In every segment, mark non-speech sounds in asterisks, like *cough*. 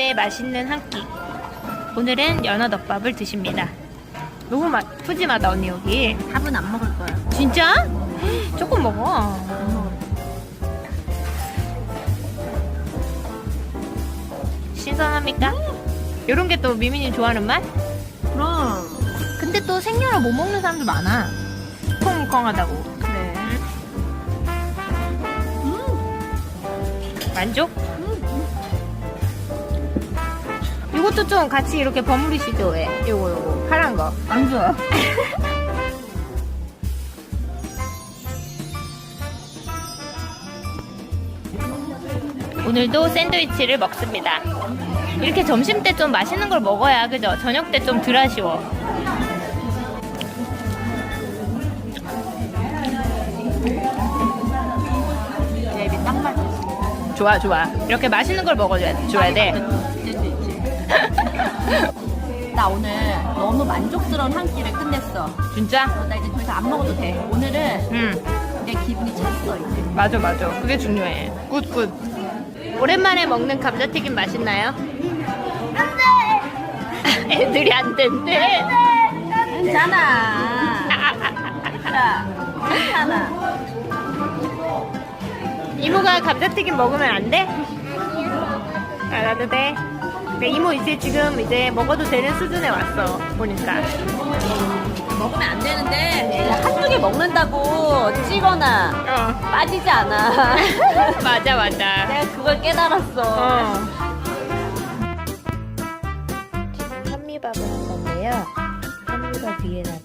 이모의 맛있는 한 끼. 오늘은 연어덮밥을 드십니다. 너무 맛, 푸짐하다, 언니, 여기. 밥은 안 먹을 거야. 진짜? *gasps* 조금 먹어. 신선합니까? 요런 게 또 미민이 좋아하는 맛? 그럼. 근데 또 생연어 못 먹는 사람도 많아. 콩콩하다고. 그래. 만족? 이것도 좀 같이 이렇게 버무리시죠, 왜? 요거, 요거. 파란 거. 안 좋아. *laughs* 오늘도 샌드위치를 먹습니다. 이렇게 점심 때 좀 맛있는 걸 먹어야, 그죠? 저녁 때 좀 덜 아쉬워. 맞지. 좋아, 좋아. 이렇게 맛있는 걸 먹어줘야 줘야 돼. *laughs* 나 오늘 너무 만족스러운 한 끼를 끝냈어. 진짜? 나 이제 더 이상 안 먹어도 돼. 오늘은 응. 내 기분이 찼어, 이제. 맞아, 맞아. 그게 중요해. 굿, 굿. 오랜만에 먹는 감자튀김 맛있나요? 안 돼! *laughs* 애들이 안 된대. 괜찮아. 자, 괜찮아. 이모가 감자튀김 먹으면 안 돼? 알아도 돼. 근데 이모 이제 지금 이제 먹어도 되는 수준에 왔어. 보니까. 먹으면 안 되는데 한두 개 먹는다고 찌거나 어. 빠지지 않아. *laughs* 맞아, 맞아. 내가 그걸 깨달았어. 어. 지금 현미밥을 한 건데요. 현미밥 위에다가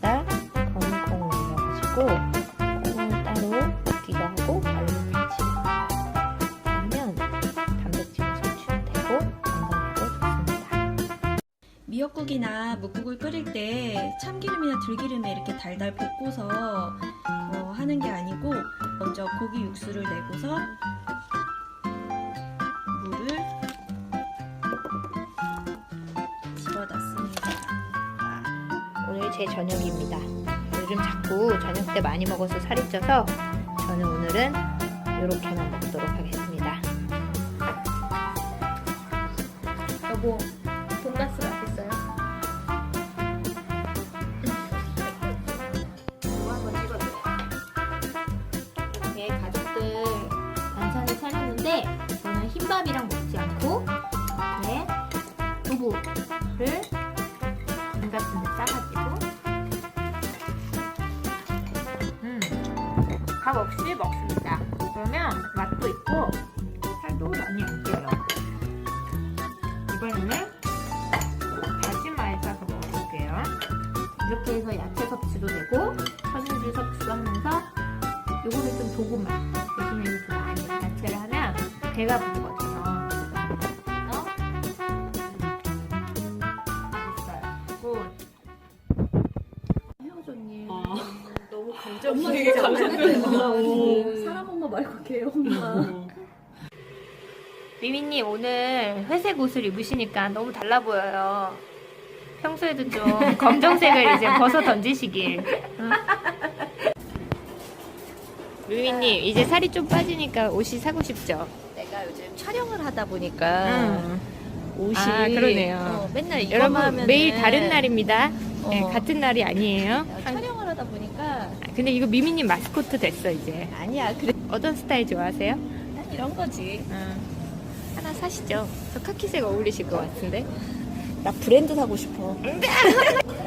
미역국이나 묵국을 끓일 때 참기름이나 들기름에 이렇게 달달 볶고서 어, 하는 게 아니고 먼저 고기 육수를 내고서 물을 집어넣습니다. 오늘 제 저녁입니다. 요즘 자꾸 저녁 때 많이 먹어서 살이 쪄서 저는 오늘은 이렇게만 먹도록 하겠습니다. 여보, 이렇게 가족들 반찬을 차렸는데 저는 흰밥이랑 먹지 않고 이렇게 두부를 금 같은 데 싸가지고 음, 밥 없이 먹습니다. 그러면 맛도 있고 살도 많이 안 쪄요. 이번에는 다시마에 싸서 먹어볼게요. 이렇게 해서 야채 섭취도 되고 섬유질 섭취도 하면서 요거는 좀 조금만 대신에 이거 좀 많이 야채를 하면 배가 부르거든요. 그래서 맛있어요. 굿. 헤어졌니? 너무 엄마 되게 감성적이다. 사람 엄마 말고 개 엄마. 미미님 오늘 회색 옷을 입으시니까 너무 달라 보여요. 평소에도 좀 검정색을 이제 벗어 던지시길. 응? 미미님 이제 살이 좀 빠지니까 옷이 사고 싶죠? 내가 요즘 촬영을 하다 보니까 응. 옷이 아, 그러네요. 어, 맨날 이거 여러분 하면은 매일 다른 날입니다. 네, 어. 같은 날이 아니에요. 야, 촬영을 하다 보니까 아, 근데 이거 미미님 마스코트 됐어 이제. 아니야 그래 어떤 스타일 좋아하세요? 난 이런 거지. 응. 하나 사시죠. 저 카키색 어울리실 것 같은데. 나 브랜드 사고 싶어. *laughs*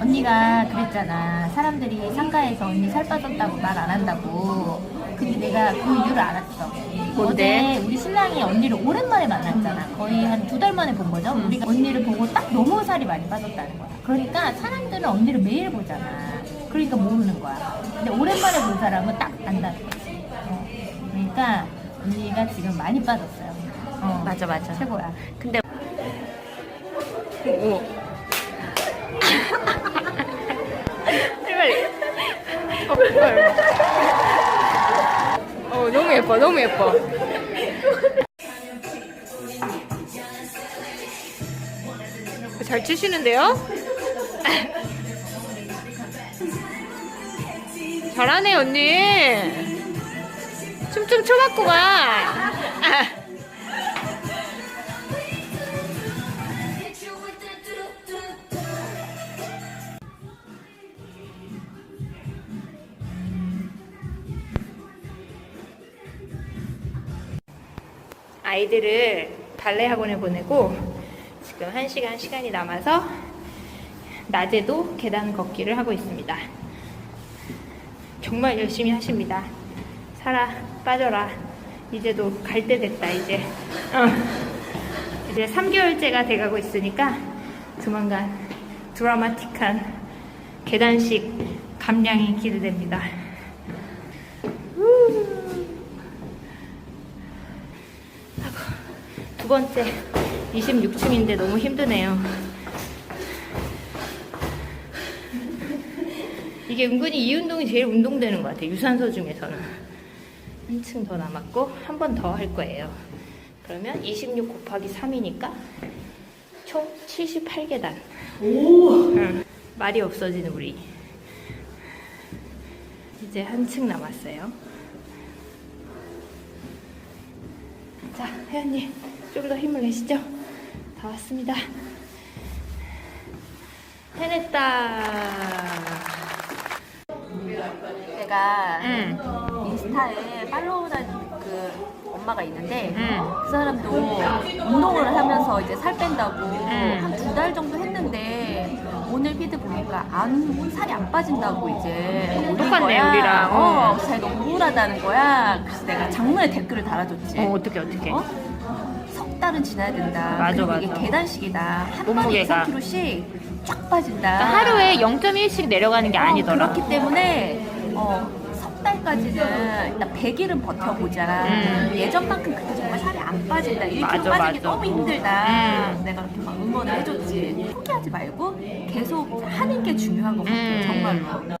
언니가 그랬잖아. 사람들이 상가에서 언니 살 빠졌다고 말 안 한다고. 근데 내가 그 이유를 알았어. 뭔데? 어제 우리 신랑이 언니를 오랜만에 만났잖아. 거의 한 두 달 만에 본 거죠. 우리가 언니를 보고 딱 너무 살이 많이 빠졌다는 거야. 그러니까 사람들은 언니를 매일 보잖아. 그러니까 모르는 거야. 근데 오랜만에 본 사람은 딱 안다는 거지. 어. 그러니까 언니가 지금 많이 빠졌어요. 어. 맞아 맞아. 최고야. 근데 오. 빨 어, 빨리. 어, 너무 예뻐, 너무 예뻐. 잘 추시는데요? 잘하네, 언니. 춤좀 가. 아이들을 발레 학원에 보내고 지금 1시간 시간이 남아서 낮에도 계단 걷기를 하고 있습니다. 정말 열심히 하십니다. 살아 빠져라. 이제도 갈 때 됐다 이제. 어. 이제 3개월째가 돼가고 있으니까 조만간 드라마틱한 계단식 감량이 기대됩니다. 아이고, 두 번째 26층인데 너무 힘드네요. 이게 은근히 이 운동이 제일 운동되는 것 같아요. 유산소 중에서는. 한층 더 남았고 한 번 더 할 거예요. 그러면 26 곱하기 3이니까 총 78계단. 응, 말이 없어지는 우리. 이제 한층 남았어요. 자, 혜연님, 좀 더 힘을 내시죠? 다 왔습니다. 해냈다. 제가 응, 인스타에 팔로우한 그 엄마가 있는데 응. 그 사람도 운동을 하면서 이제 살 뺀다고 응. 한두 달 정도 했는데 오늘 피드 보니까 안 살이 안 빠진다고 이제 똑같네, 거야. 우리랑. 어. 어, 자기가 우울하다는 거야. 그래서 내가 장문에 댓글을 달아줬지. 어, 어떻게, 어떻게. 어? 석 달은 지나야 된다. 맞아, 그리고 이게 맞아. 계단식이다. 한 번에 몸무게가. 2, 3kg씩 쫙 빠진다. 그러니까 하루에 0.1씩 내려가는 게 어, 아니더라. 그렇기 때문에 어, 석 달까지는 일단 100일은 버텨보자. 음. 예전만큼 그때 정말 살이 안 빠진다. 1kg 맞아, 빠지기 맞아. 너무 힘들다. 음. 내가 이렇게 막 응원을 해줬지. 포기하지 말고 계속 하는 게 중요한 것 같아요. 음. 정말로.